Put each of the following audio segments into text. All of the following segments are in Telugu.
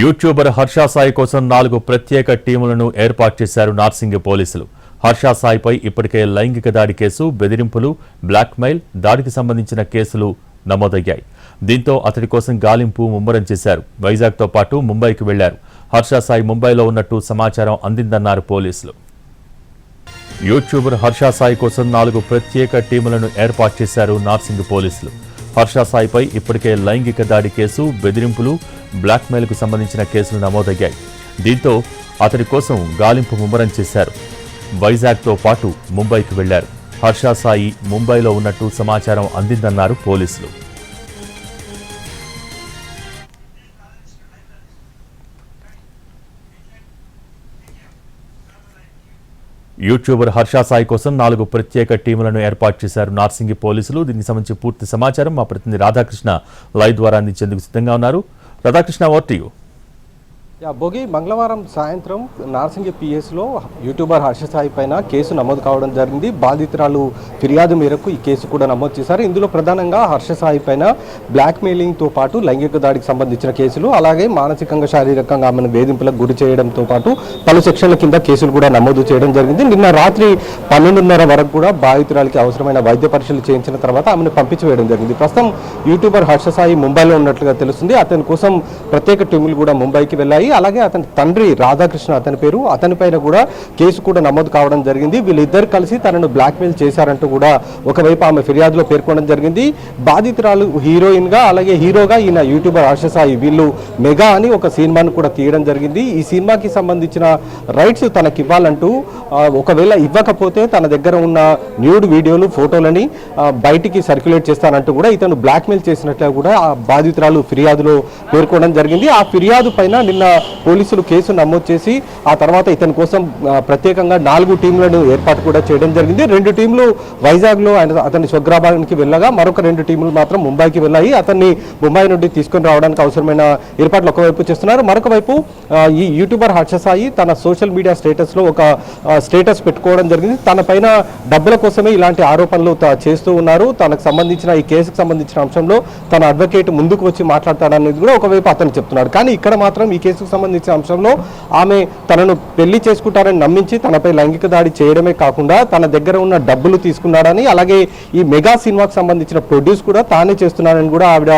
యూట్యూబర్ హర్ష సాయి కోసం నాలుగు ప్రత్యేక టీములను ఏర్పాటు చేశారు నార్సింగి పోలీసులు. హర్ష సాయిపై ఇప్పటికే లైంగిక దాడి కేసు బెదిరింపులు బ్లాక్మెయిల్ దాడికి సంబంధించిన కేసులు నమోదయ్యాయి. దీంతో అతడి కోసం గాలింపు ముమ్మరం చేశారు. వైజాగ్తో పాటు ముంబైకి వెళ్ళారు. హర్ష సాయి ముంబైలో ఉన్నట్టు సమాచారం అందిందన్నారు పోలీసులు. యూట్యూబర్ హర్ష సాయి కోసం నాలుగు ప్రత్యేక టీములను ఏర్పాటు చేశారు నార్సింగ్ పోలీసులు. హర్ష సాయిపై ఇప్పటికే లైంగిక దాడి కేసు బెదిరింపులు బ్లాక్మెయిల్కు సంబంధించిన కేసులు నమోదయ్యాయి. దీంతో అతడి కోసం గాలింపు ముమ్మరం చేశారు. వైజాగ్తో పాటు ముంబైకి వెళ్ళారు. హర్ష సాయి ముంబైలో ఉన్నట్టు సమాచారం అందిందన్నారు పోలీసులు. యూట్యూబర్ హర్ష సాయి కోసం నాలుగు ప్రత్యేక టీములను ఏర్పాటు చేశారు. నార్సింగి పోలీసులు దీనికి సంబంధించి పూర్తి సమాచారం మా ప్రతినిధి రాధాకృష్ణ లైవ్ ద్వారా అందించేందుకు సిద్ధంగా ఉన్నారు. రాధాకృష్ణ ఓవర్ టు యా భోగి మంగళవారం సాయంత్రం నార్సింగి పిఎస్లో యూట్యూబర్ హర్ష సాయి పైన కేసు నమోదు కావడం జరిగింది. బాధితురాలు ఫిర్యాదు మేరకు ఈ కేసు కూడా నమోదు చేశారు. ఇందులో ప్రధానంగా హర్ష సాయి పైన బ్లాక్మెయిలింగ్తో పాటు లైంగిక దాడికి సంబంధించిన కేసులు అలాగే మానసికంగా శారీరకంగా ఆమెను వేధింపులకు గురి చేయడంతో పాటు పలు సెక్షన్ల కింద కేసులు కూడా నమోదు చేయడం జరిగింది. నిన్న రాత్రి పన్నెండున్నర వరకు కూడా బాధితురాలకి అవసరమైన వైద్య పరీక్షలు చేయించిన తర్వాత ఆమెను పంపించి వేయడం జరిగింది. ప్రస్తుతం యూట్యూబర్ హర్షసాయి ముంబైలో ఉన్నట్లుగా తెలుస్తుంది. అతని కోసం ప్రత్యేక టీములు కూడా ముంబైకి వెళ్ళాయి. అలాగే అతని తండ్రి రాధాకృష్ణ అతని పేరు. అతని పైన కూడా కేసు కూడా నమోదు కావడం జరిగింది. వీళ్ళిద్దరు కలిసి తనను బ్లాక్మెయిల్ చేశారంటూ కూడా ఒకవైపు ఆమె ఫిర్యాదులో పేర్కొనడం జరిగింది. బాధితురాలు హీరోయిన్గా అలాగే హీరోగా ఈయన యూట్యూబర్ ఆశసాయి సాయి వీళ్ళు మెగా అని ఒక సినిమాను కూడా తీయడం జరిగింది. ఈ సినిమాకి సంబంధించిన రైట్స్ తనకి ఇవ్వాలంటూ ఒకవేళ ఇవ్వకపోతే తన దగ్గర ఉన్న న్యూడ్ వీడియోలు ఫోటోలని బయటికి సర్క్యులేట్ చేస్తానంటూ కూడా ఇతను బ్లాక్మెయిల్ చేసినట్లు కూడా ఆ బాధితురాలు ఫిర్యాదులో పేర్కొనడం జరిగింది. ఆ ఫిర్యాదు పైన నిన్న పోలీసులు కేసు నమోదు చేసి ఆ తర్వాత ఇతని కోసం ప్రత్యేకంగా నాలుగు టీంలను ఏర్పాటు కూడా చేయడం జరిగింది. రెండు టీంలు వైజాగ్లో ఆయన అతని స్వగ్రామానికి వెళ్ళగా మరొక రెండు టీంలు మాత్రం ముంబైకి వెళ్ళాయి. అతన్ని ముంబై నుండి తీసుకొని రావడానికి అవసరమైన ఏర్పాట్లు ఒకవైపు చేస్తున్నారు. మరొక వైపు ఈ యూట్యూబర్ హర్షసాయి తన సోషల్ మీడియా స్టేటస్లో ఒక స్టేటస్ పెట్టుకోవడం జరిగింది. తన పైన డబ్బుల కోసమే ఇలాంటి ఆరోపణలు చేస్తూ ఉన్నారు. తనకు సంబంధించిన ఈ కేసుకు సంబంధించిన అంశంలో తన అడ్వకేట్ ముందుకు వచ్చి మాట్లాడతాడనేది కూడా ఒకవైపు అతను చెప్తున్నాడు. కానీ ఇక్కడ మాత్రం ఈ కేసుకు సంబంధించిన అంశంలో ఆమె తనను పెళ్ళి చేసుకుంటారని నమ్మించి తనపై లైంగిక దాడి చేయడమే కాకుండా తన దగ్గర ఉన్న డబ్బులు తీసుకున్నాడని అలాగే ఈ మెగా సినిమాకు సంబంధించిన ప్రొడ్యూస్ కూడా తానే చేస్తున్నానని కూడా ఆవిడ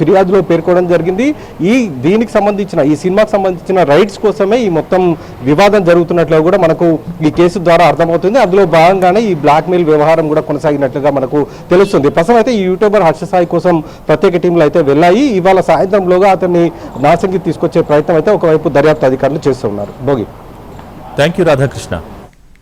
ఫిర్యాదులో పేర్కోవడం జరిగింది. ఈ దీనికి సంబంధించిన ఈ సినిమాకు సంబంధించిన రైట్స్ కోసమే ఈ మొత్తం వివాదం జరుగుతున్నట్లు కూడా మనకు ఈ కేసు ద్వారా అర్థమవుతుంది. అందులో భాగంగానే ఈ బ్లాక్మెయిల్ వ్యవహారం కూడా కొనసాగినట్లుగా మనకు తెలుస్తుంది. ప్రస్తుతం అయితే ఈ యూట్యూబర్ హర్ష సాయి కోసం ప్రత్యేక టీంలు అయితే వెళ్ళాయి. ఇవాళ సాయంత్రంలోగా అతన్ని నాశంకి తీసుకొచ్చే ప్రయత్నం ప్రయత్నం అయితే ఒకవైపు దర్యాప్తు అధికారులు చేస్తున్నారు భోగి. Thank you Radhakrishna